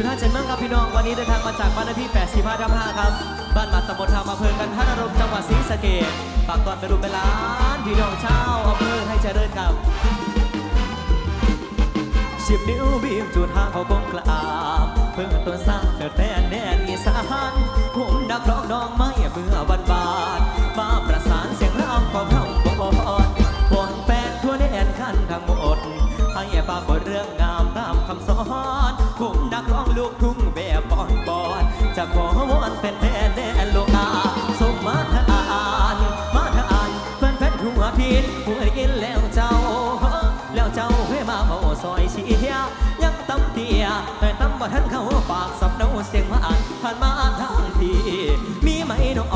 พี่น้องวันนี้เดินทางมาจากบ้านเลขที่85ทับ5ครับ บ้านหมัดตำบลทางอำเภอกันทารมจังหวัดศรีสะเกษฝากตอนไปรูปเป็นล้านพี่น้องชาวอำเภอให้เจริญครับสิบนิ้วบีมจุดห้าเขากงกราบเพื่อตัวสร้างเกิดแฟน จะขอวอนแฟนแฟนแนโลกาสมมาทานมาทานแฟนแฟนหัวพินหัวกินแล้วเจ้า แล้วเจ้าให้มาเมาซอยเชียยังตำเตียแต่ตำบ่ทันเข้าปากสับเนาเสียงมาอ่านผ่านมาทางทีมีไหมน้อ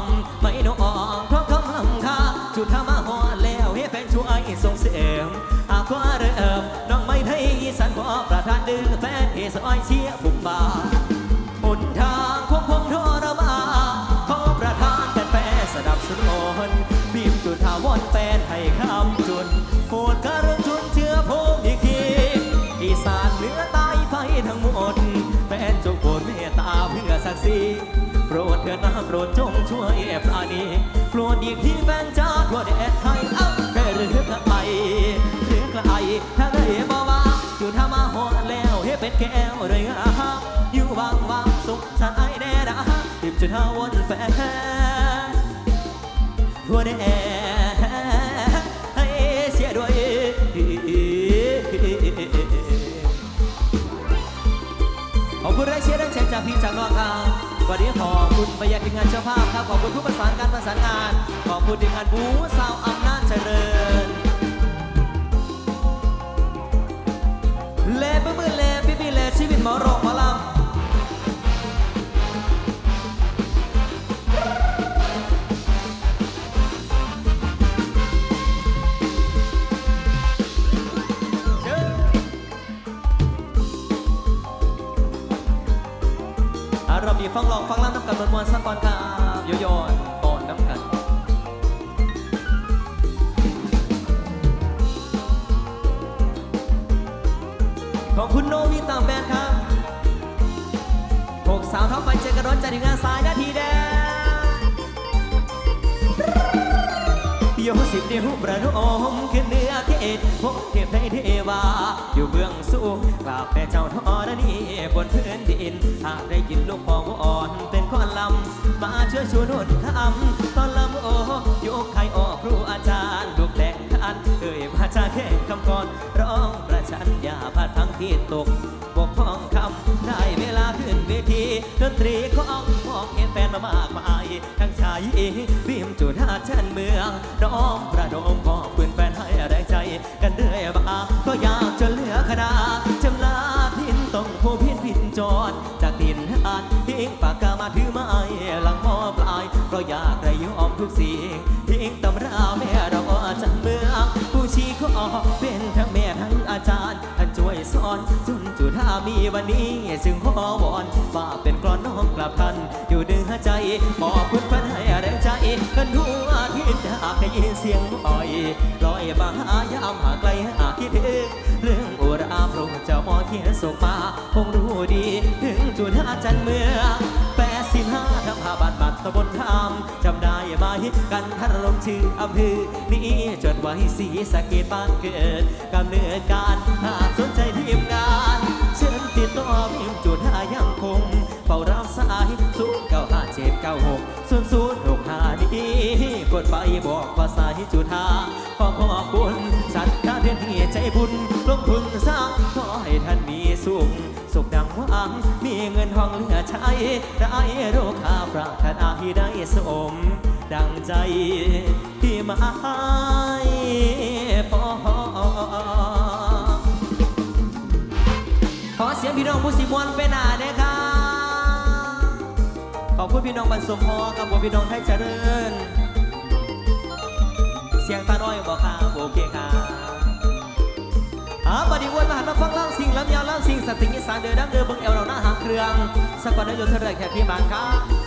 งไหมน้องเพราะคำลำคาจุดทามาหอดแล้วให้แฟนช่วยส่งเสียงหากว่าเริ่มน้องไม่ไทยอีสานขอประทานดึงแฟนเอซอยเชียบุกบา เพื่อศักดิ์ศรีโปรดเถิดนะโปรดจงช่วยปราณีโปรดอีกที่แฟนจ้าทั่วแดนไทยเอ้าได้หรือไกลหรือไกลถ้าได้บอกว่าอยู่ทำมาหอดแล้วให้เป็นแก้วเลยอะอยู่วางวางสุขสันไอแน่นะติมจุดหาวนแฟนทั่วแดน ไปยัดทีมงานเจ้าภาพครับขอบคุณทุกประสานการประสานงาน ขอบคุณทีมงานบูสาวอำนาจเจริญ ฟังหลองฟังล่ำน้ำกันมวลมวลสักก่อนครับโยโย่อ่อนน้ำกันของคุณโนวิตามแบนครับหกสาวท้องไปเจอกันร้อนใจถึงงานสายนาทีแดงโยสิบนิ้วประนมขึ้นเนื้อเทศผมเทพไทยเทวา อยู่เบื้องสูงกราบแม่เจ้าทอรณี ลูกของอ่อนเป็นคนลำมาเชื่อชวนนคำตอนลำโอยกใครออกครูอาจารย์ลูกแต่งขันเอ่ยมาจาแค่คำก่อนร้องประชันอย่าพลาดทั้งที่ตกบกพร่องคำได้เวลาขึ้นเวทีดนตรีของมองเห็นแฟนมามากมายทั้งชายหญิงบีมจุดหาชันเมืองร้องประดมบอกปืนแฟนให้แรงใจ กันเรื่อยมาก็อยากจนเหลือขนาด ถือไม้หลังมอปลาย เพราะอยากได้ยอมทุกสิ่งทิ้งตำราแม่เราอาจันเมืองผู้ชี้ขอเป็นทั้งแม่ทั้งอาจารย์ท่านช่วยสอนจนจุดหามีวันนี้ จึงขอวอนว่าเป็นกรอนน้องกลับทัน อยู่ดึงใจขอบคุณพันให้แรงใจกันทั่วทิศหากได้ยินเสียงอ่อยลอยมาหายามหาไกลหาคิดถึงเรื่องอุราพระเจ้ามอเขียนส่งมาคงรู้ดี ถึงจุดาจันเมือง ตะบนทามจำได้ไหมกันทารมชื่ออำเภอนี้จดไว้สีสะเกตบ้านเกิดกำเนิดการหากสนใจทีมงานเชิญติดต่อพิมจุดหายังคงเฝ้ารับสายศูนย์เก้าห้าเจ็ดเก้าหกศูนย์ศูนย์หกห้าดีกดไปบอกภาษาที่จุดหาขอขอบคุณสัตว์ท่าเทียนที่ใจบุญลงทุนสร้างขอให้ท่านมีสุขสุขดังหวังมีเงิน ทองเหลือใช้ได้โรคาปรารถนาที่ได้สม ดังใจที่มายปอขอเสียงพี่น้องผู้สิมวนเป็นหนาเนี่ยครับขอบคุณพี่น้องบรรสมพอกับผมพี่น้องไทยเจริญ เสียงตาน้อยบอกครับโอเคครับอาบัดนี้ สัตว์สิงสติงอีสานเดือดังเดือบึงเอวเราหน้าหางเครื่องสักวันนั้นอยู่เท่าไรแค่พี่บางครับ